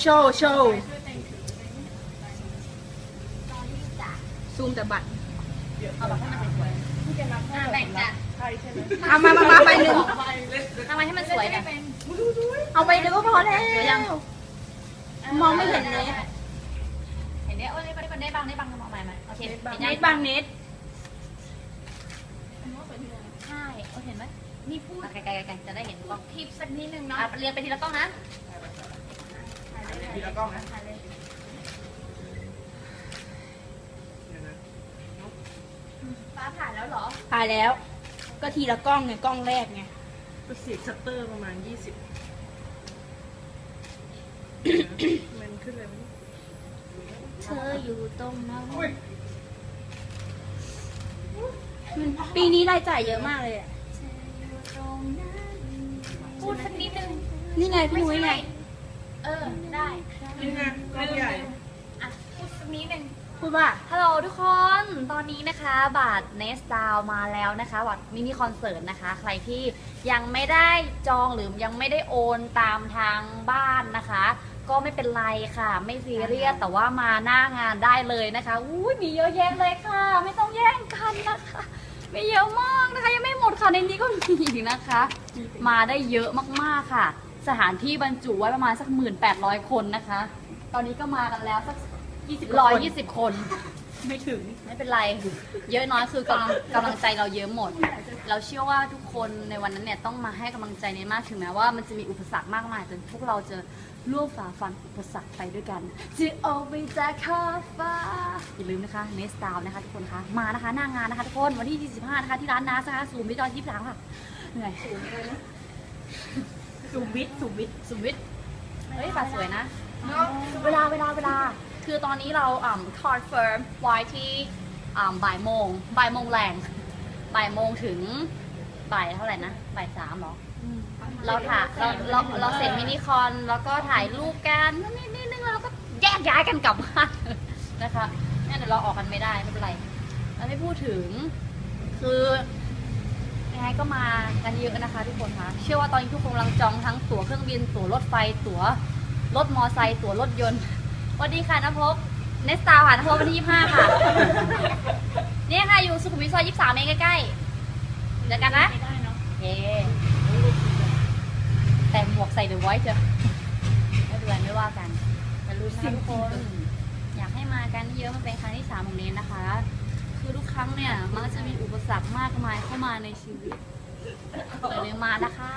โชว์โชว์ซูมแต่บัตรเอาแบบให้มันสวยๆอะแบ่งจ้ะเอามามามาไปหนึ่งทำไมให้มันสวยกันเอาไปหนึ่งก็พอแล้วสวยยังมองไม่เห็นเลยเห็นได้โอ้ยได้บังได้บังได้บังมองใหม่ไหมโอเคเห็นเน็ยังตบางเน็ตใช่โอ้ยเห็นไหมนี่พูดไกลๆไกลๆจะได้เห็นกล้องทิปสักนิดนึงเนาะอะเรียงไปทีละกล้องนะ ทีละกล้องนะฟ้าผ่านแล้วเหรอ ถ่ายแล้ว ก็ทีละกล้องไงกล้องแรกไงก็เสียงชัตเตอร์ประมาณ20มันขึ้นเลยมั้ยเธออยู่ตรงนั้นปีนี้รายจ่ายเยอะมากเลยอะพูดสักนิดนึง นี่ไงพี่นุ้ยไงเออได้ นี่ไงกล้องใหญ่ อะพูดสักนิดนึงพูดว่า ฮัลโหลทุกคน ตอนนี้นะคะ บัตรเนสดาวมาแล้วนะคะบัตรมินิคอนเสิร์ตนะคะ ใครที่ยังไม่ได้จองหรือยังไม่ได้โอนตามทางบ้านนะคะ ก็ไม่เป็นไรค่ะ ไม่ซีเรียสแต่ว่ามาหน้างานได้เลยนะคะอุ้ยมีเยอะแยะเลยค่ะ ไม่ต้องแย่งกันนะคะมีเยอะมากนะคะ ยังไม่หมดค่ะในนี้ก็มีอีกนะคะ มาได้เยอะมากๆค่ะ สถานที่บรรจุไว้ประมาณสักหมื่นแปดร้อยคนนะคะ ตอนนี้ก็มากันแล้วสัก20ร้อยยี่สิบคน ไม่ถึง ไม่เป็นไร เยอะน้อยคือกำลังกำลังใจเราเยอะหมด เราเชื่อว่าทุกคนในวันนั้นเนี่ยต้องมาให้กำลังใจในมากถึงแม้ว่ามันจะมีอุปสรรคมากมายแต่พวกเราจะร่วมฝ่าฟันอุปสรรคไปด้วยกันจะออกไปจากขอบฟ้าอย่าลืมนะคะเนสตาวนะคะทุกคนคะมานะคะหน้างานนะคะทุกคนวันที่ 25 นะคะที่ร้านนาสนะคะซูมที่จอที่หลังค่ะเหนื่อย สูวิทสูวิทสุวิทย์เฮ้ยฝาสวยนะ เวลาเวลาเวลา คือตอนนี้เราอ่าคอนเฟิร์มไว้ที่อ่าบ่ายโมงบ่ายโมงแรงบ่ายโมงถึงบ่ายเท่าไหร่นะบ่ายสามเหรออเราถ่ายเราเราเราเสร็จมินิคอนแล้วก็ถ่ายรูปกันนิดนิดนึงแล้วก็แยกย้ายกันกลับบ้านนะคะเนี่ยเดี๋ยวเราออกกันไม่ได้ไม่เป็นไรแล้วไม่พูดถึงคือยัง ไงก็มากันเยอะนะคะทุกคนคะเชื่อว่าตอนนี้ทุกคนกำลังจองทั้งตั๋วเครื่องบิน ตั๋วรถไฟ ตั๋วรถมอไซค์ ตั๋วรถยนต์สวัสดีค่ะนภพเนสตาค่ะนภพวันที่25ค่ะ เนี่ยค่ะอยู่สุขุมวิทซอย23เองใกล้ๆเจอกันนะไม่ได้เนาะเย้แต่หมวกใส่เดอะไวท์เถอะไม่เป็นไรไม่ว่ากันอย่าลืมนะคะทุกคน อยากให้มากันเยอะมันเป็นครั้งที่สามของเนสนะคะ คือทุกครั้งเนี่ยมันก็จะมีอุปสรรคมากมายเข้ามาในชีวิตอย่เลืมมานะคะ